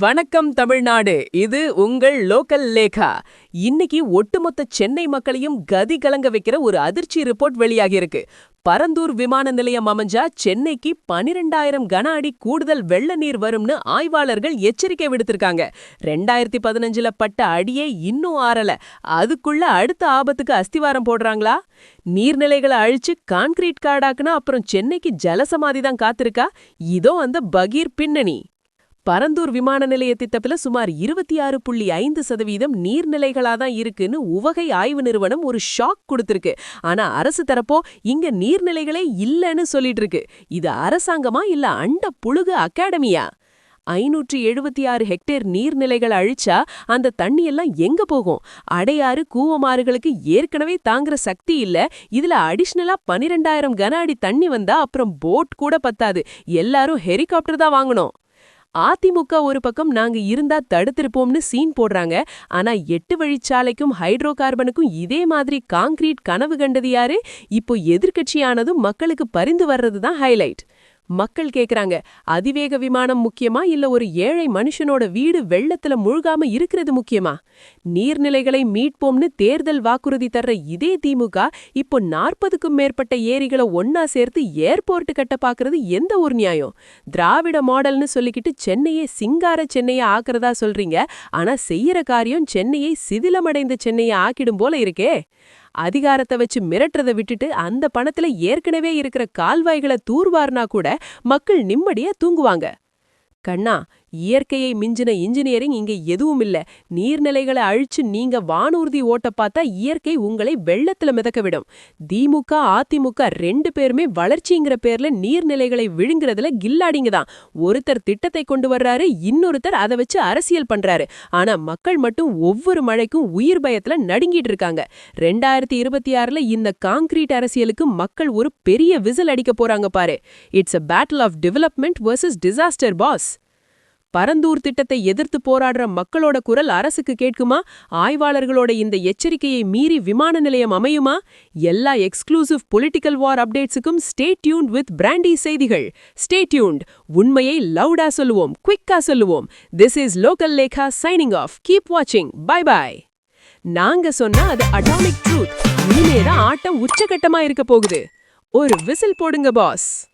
வணக்கம் தமிழ்நாடு. இது உங்கள் லோக்கல் லேகா. இன்னைக்கு ஒட்டுமொத்த சென்னை மக்களையும் கதி கலங்க வைக்கிற ஒரு அதிர்ச்சி ரிப்போர்ட் வெளியாகியிருக்கு பரந்தூர் விமான நிலையம் அமைஞ்சா சென்னைக்கு பனிரெண்டாயிரம் கன அடி கூடுதல் வெள்ள நீர் வரும்னு ஆய்வாளர்கள் எச்சரிக்கை விடுத்திருக்காங்க. ரெண்டாயிரத்தி பதினஞ்சுல பட்ட அடியே இன்னும் ஆறல. அதுக்குள்ள அடுத்த ஆபத்துக்கு அஸ்திவாரம் போடுறாங்களா? நீர்நிலைகளை அழிச்சு கான்கிரீட் காடாக்குனா அப்புறம் சென்னைக்கு ஜலசமாதி தான் காத்திருக்கா? இதோ அந்த பகீர் பின்னணி. பரந்தூர் விமான நிலைய திட்டத்துல சுமார் இருபத்தி ஆறு புள்ளி ஐந்து சதவீதம் நீர்நிலைகளா தான் இருக்குன்னு உவகை ஆய்வு நிறுவனம் ஒரு ஷாக் கொடுத்திருக்கு. ஆனா அரசு தரப்போ இங்க நீர்நிலைகளே இல்லைன்னு சொல்லிட்டு இருக்கு இது அரசாங்கமா இல்ல அண்ட புழுகு அகாடமியா? ஐநூற்றி எழுபத்தி ஆறு ஹெக்டேர் நீர்நிலைகள் அழிச்சா அந்த தண்ணியெல்லாம் எங்க போகும்? அடையாறு கூவமாறுகளுக்கு ஏற்கனவே தாங்குற சக்தி இல்ல. இதுல அடிஷ்னலா பனிரெண்டாயிரம் கன அடி தண்ணி வந்தா அப்புறம் போட் கூட பத்தாது. எல்லாரும் ஹெலிகாப்டர் தான் வாங்கணும். அதிமுக ஒரு பக்கம் நாங்க இருந்தா தடுத்திருப்போம்னு சீன் போடுறாங்க. ஆனா எட்டு வழிச்சாலைக்கும் ஹைட்ரோ கார்பனுக்கும் இதே மாதிரி காங்கிரீட் கனவு கண்டது யாரு? இப்போ எதிர்க்கட்சியானதும் மக்களுக்கு பரிந்து வர்றது தான் ஹைலைட் மக்கள் கேக்குறாங்க அதிவேக விமானம் முக்கியமா இல்ல ஒரு ஏழை மனுஷனோட வீடு வெள்ளத்துல முழுகாம இருக்கிறது முக்கியமா? நீர்நிலைகளை மீட்போம்னு தேர்தல் வாக்குறுதி தர்ற இதே திமுக இப்போ நாற்பதுக்கும் மேற்பட்ட ஏரிகளை ஒன்னா சேர்த்து ஏர்போர்ட் கட்ட பாக்குறது எந்த ஒரு நியாயம்? திராவிட மாடல்னு சொல்லிக்கிட்டு சென்னையை சிங்கார சென்னையை ஆக்குறதா சொல்றீங்க ஆனா செய்யற காரியம் சென்னையை சிதிலமடைந்த சென்னையை ஆக்கிடும் போல இருக்கே. அதிகாரத்தை வச்சு மிரட்டுறதை விட்டுட்டு அந்த பணத்துல ஏற்கனவே இருக்கிற கால்வாய்களை தூர்வார்னா கூட மக்கள் நிம்மடியா தூங்குவாங்க. கண்ணா இயற்கையை மிஞ்சின இன்ஜினியரிங் இங்க எதுவும் இல்ல. நீர்நிலைகளை அழிச்சு நீங்க வானூர்தி ஓட்ட பார்த்தா இயற்கை உங்களை வெள்ளத்துல மிதக்க விடும். திமுக அதிமுக ரெண்டு பேருமே வளர்ச்சிங்கிற பேர்ல நீர்நிலைகளை விழுங்குறதுல கில்லாடிங்க தான். ஒருத்தர் திட்டத்தை கொண்டு வர்றாரு இன்னொருத்தர் அதை வச்சு அரசியல் பண்றாரு. ஆனா மக்கள் மட்டும் ஒவ்வொரு மழைக்கும் உயிர் பயத்துல நடுங்கிட்டு இருக்காங்க. ரெண்டாயிரத்தி இருபத்தி ஆறுல இந்த காங்கிரீட் அரசியலுக்கு மக்கள் ஒரு பெரிய விசில் அடிக்க போறாங்க பாரு. It's a battle of development versus disaster boss Parandur திட்டத்தை எதிர்த்து போராடுற மக்களோட குரல் அரசுக்கு கேட்குமா? ஆய்வாளர்களோட இந்த எச்சரிக்கையை மீறி விமான நிலையம் அமையுமா? எல்லா எக்ஸ்க்ளூசிவ் பொலிட்டிக்கல் வார் அப்டேட்ஸுக்கும் ஸ்டே டியூன்ட் வித் பிராண்டி செய்திகள். ஸ்டே டியூன்ட் உண்மையை லவுடா சொல்லுவோம் குவிக்கா சொல்லுவோம். This is local Lekha signing off keep வாட்சிங் பை பை நாங்க சொன்னா அது அட்டாமிக் ட்ரூத் இனிமேதான் ஆட்டம் உச்சகட்டமா இருக்க போகுது. ஒரு விசில் போடுங்க பாஸ்